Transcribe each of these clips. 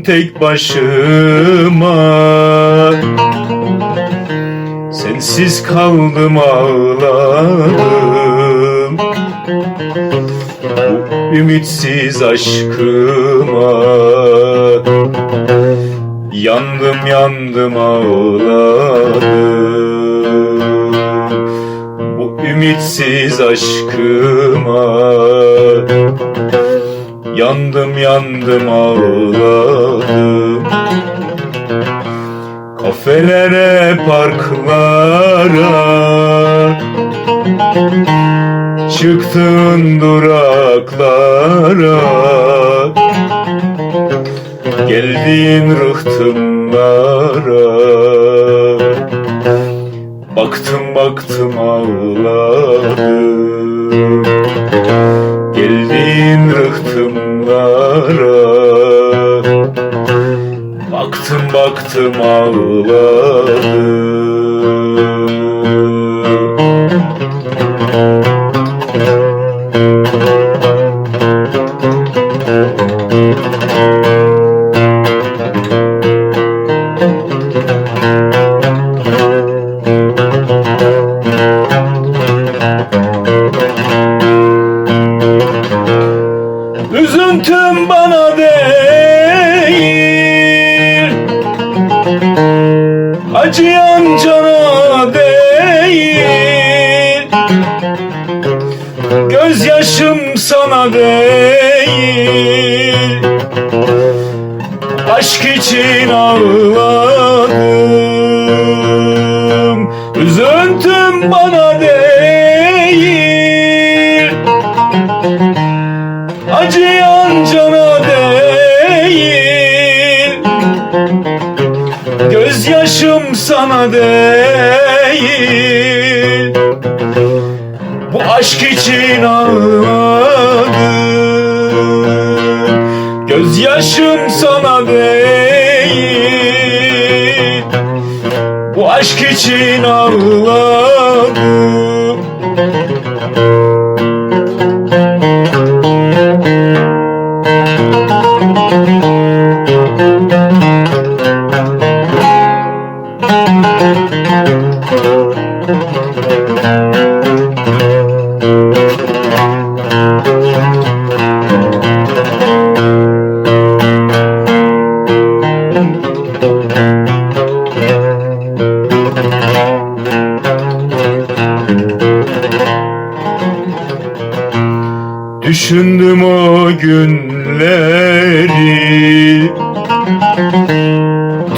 tek başıma. Sensiz kaldım ağladım ümitsiz aşkıma. Yandım yandım ağladım Bu ümitsiz aşkıma Yandım yandım ağladım. Kafelere parklara. Çıktın duraklara. Geldiğin rıhtımlara. Baktım baktım ağladım Baktım ağladım. Üzüntüm bana Acıyan cana değil. Gözyaşım sana değil. Aşk için ağladım. Üzüntüm bana Gözyaşım sana değil. Bu aşk için ağladım Gözyaşım sana değil. Bu aşk için ağladım Düşündüm o günleri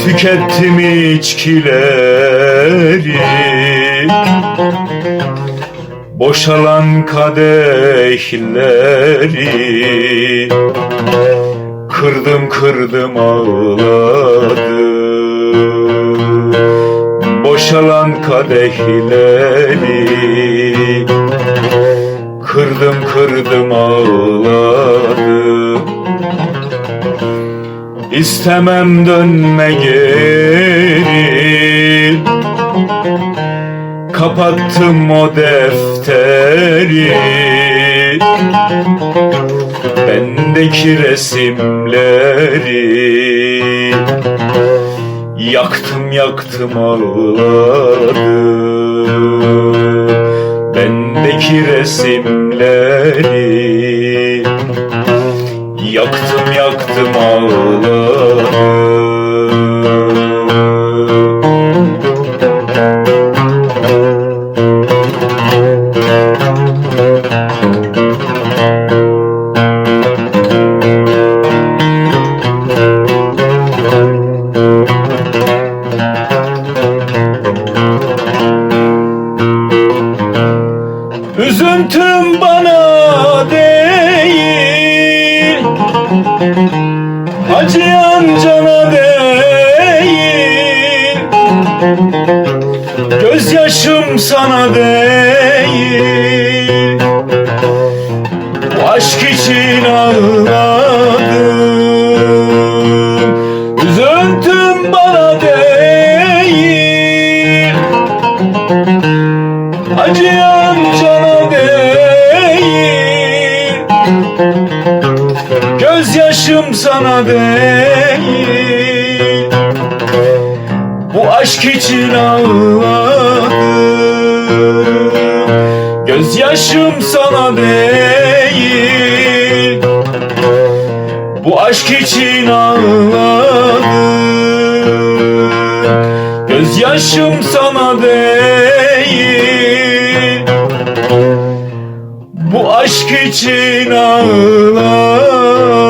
Tükettim içkileri. Boşalan kadehleri. Kırdım kırdım ağladım Boşalan kadehleri. Kırdım kırdım ağladım İstemem dönme geri. Kapattım o defteri. Bendeki resimleri. Yaktım yaktım ağladım Bendeki resimleri. Yaktım yaktım ağladım Üzüntüm bana değil Acıyan cana değil. Gözyaşım sana değil aşk için ağladım. Üzüntüm bana değil cana değil Gözyaşı yaşım sana değil. Bu aşk için ağladım. Gözyaşım sana değil. Bu aşk için ağladım. Gözyaşım sana değil. Bu aşk için ağladım